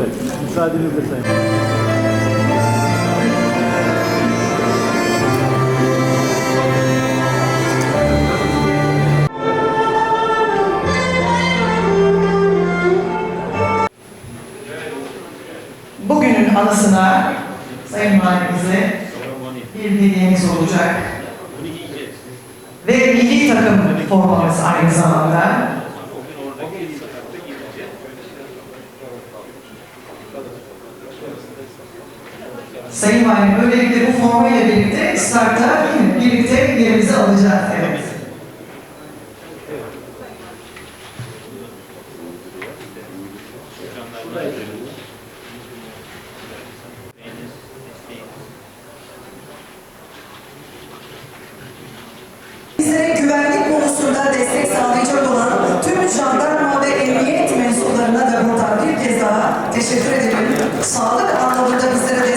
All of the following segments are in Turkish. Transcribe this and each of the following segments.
Evet, müsaadenizle sayın. Bugünün anısına Sayın Valimize bir hediyemiz olacak. Ve milli takım formamız aynı zamanda. Sayın Valim, böylelikle bu formayla birlikte startta birlikte yerimizi alacağız. Evet. Bizlere güvenlik konusunda destek sağlayacak olan tüm jandarma ve emniyet mensuplarına da bir kez daha teşekkür ederim. Sağlık anlamında bizlere destek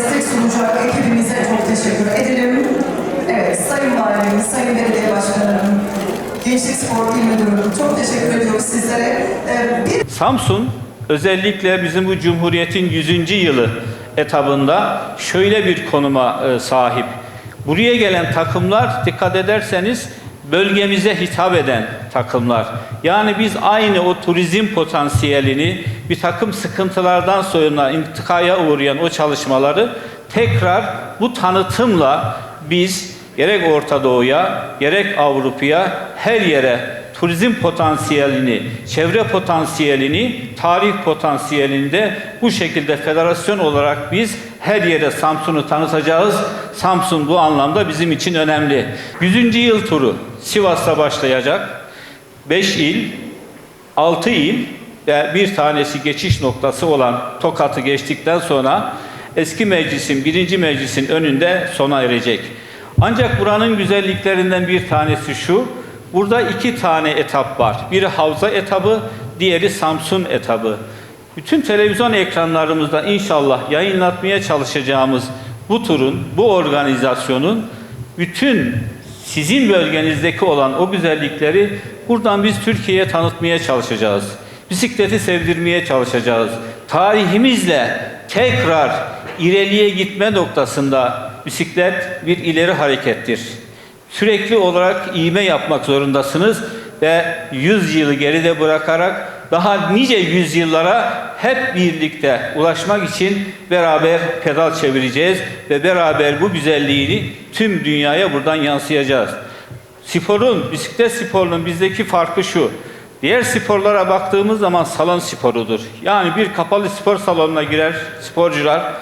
Sayın Valimiz, Sayın Belediye Başkanım, Gençlik Spor İl Müdürüm, çok teşekkür ediyoruz sizlere. Ee, bir Samsun özellikle bizim bu Cumhuriyet'in 100. yılı etabında şöyle bir konuma e, sahip. Buraya gelen takımlar dikkat ederseniz bölgemize hitap eden takımlar. Yani biz aynı o turizm potansiyelini bir takım sıkıntılardan sonra intikaya uğrayan o çalışmaları tekrar bu tanıtımla biz gerek Orta Doğu'ya gerek Avrupa'ya her yere turizm potansiyelini, çevre potansiyelini, tarih potansiyelini de bu şekilde federasyon olarak biz her yere Samsun'u tanıtacağız. Samsun bu anlamda bizim için önemli. 100. yıl turu Sivas'ta başlayacak. 5 il, 6 il ve bir tanesi geçiş noktası olan Tokat'ı geçtikten sonra eski meclisin, birinci meclisin önünde sona erecek. Ancak buranın güzelliklerinden bir tanesi şu, burada iki tane etap var. Biri Havza etabı, diğeri Samsun etabı. Bütün televizyon ekranlarımızda inşallah yayınlatmaya çalışacağımız bu turun, bu organizasyonun bütün sizin bölgenizdeki olan o güzellikleri buradan biz Türkiye'ye tanıtmaya çalışacağız. Bisikleti sevdirmeye çalışacağız. Tarihimizle tekrar ileriye gitme noktasında bisiklet bir ileri harekettir. Sürekli olarak iğme yapmak zorundasınız ve 100 yılı geride bırakarak daha nice yüzyıllara hep birlikte ulaşmak için beraber pedal çevireceğiz ve beraber bu güzelliğini tüm dünyaya buradan yansıyacağız. Sporun, bisiklet sporunun bizdeki farkı şu. Diğer sporlara baktığımız zaman salon sporudur. Yani bir kapalı spor salonuna girer sporcular.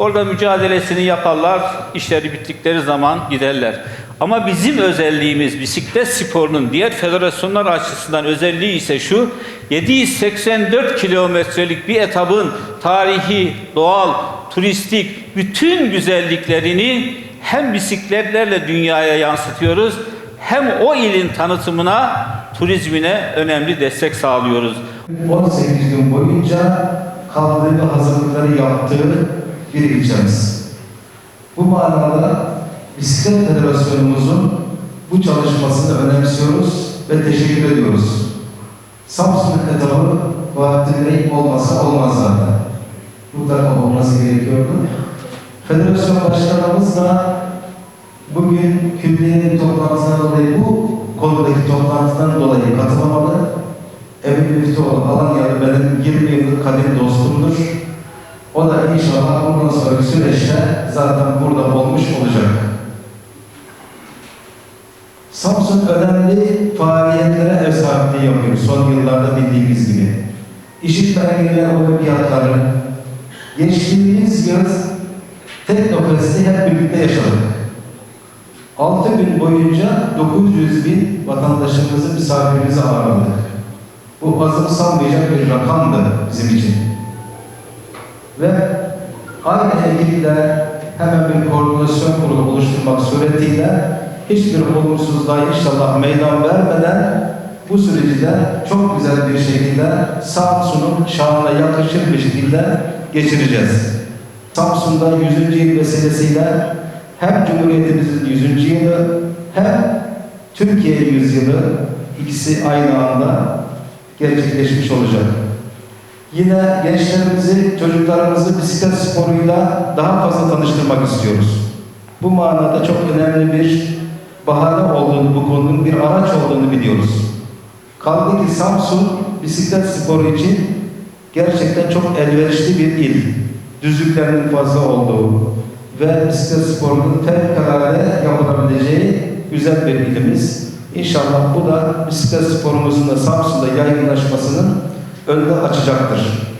Orada mücadelesini yaparlar. işleri bittikleri zaman giderler. Ama bizim özelliğimiz bisiklet sporunun diğer federasyonlar açısından özelliği ise şu. 784 kilometrelik bir etabın tarihi, doğal, turistik bütün güzelliklerini hem bisikletlerle dünyaya yansıtıyoruz hem o ilin tanıtımına, turizmine önemli destek sağlıyoruz. 18 gün boyunca kaldığı hazırlıkları yaptığı bir ilçemiz. Bu manada Bisiklet Federasyonumuzun bu çalışmasını önemsiyoruz ve teşekkür ediyoruz. Samsun etabı Bahattin Bey olmasa olmaz zaten. Mutlaka olması gerekiyordu. Federasyon Başkanımız da bugün külliyenin toplantısından dolayı bu konudaki toplantıdan dolayı katılamadı. Emin Müftüoğlu Alanyalı benim 20 yıllık kadim dostumdur. O da inşallah bundan sonraki süreçte zaten burada olmuş olacak. Samsun önemli faaliyetlere ev sahipliği yapıyor son yıllarda bildiğimiz gibi. İşitme engelliler olimpiyatları, geçtiğimiz yaz Teknofest'i hep birlikte yaşadık. 6 gün boyunca 900 bin vatandaşımızı, misafirimizi ağırladık. Bu azımsanmayacak bir rakamdı bizim için. Ve aynı ekiple hemen bir koordinasyon kurulu oluşturmak suretiyle hiçbir olumsuzluğa inşallah meydan vermeden bu süreci de çok güzel bir şekilde Samsun'un şanına yakışır bir şekilde geçireceğiz. Samsun'da 100. yıl vesilesiyle hem Cumhuriyetimizin 100. yılı hem Türkiye 100 yılı ikisi aynı anda gerçekleşmiş olacak. Yine gençlerimizi, çocuklarımızı bisiklet sporuyla daha fazla tanıştırmak istiyoruz. Bu manada çok önemli bir bahane olduğunu, bu konunun bir araç olduğunu biliyoruz. Kaldı ki Samsun bisiklet sporu için gerçekten çok elverişli bir il. Düzlüklerinin fazla olduğu ve bisiklet sporunun fevkalade yapılabileceği güzel bir ilimiz. İnşallah bu da bisiklet sporumuzun da Samsun'da yaygınlaşmasının önünü açacaktır.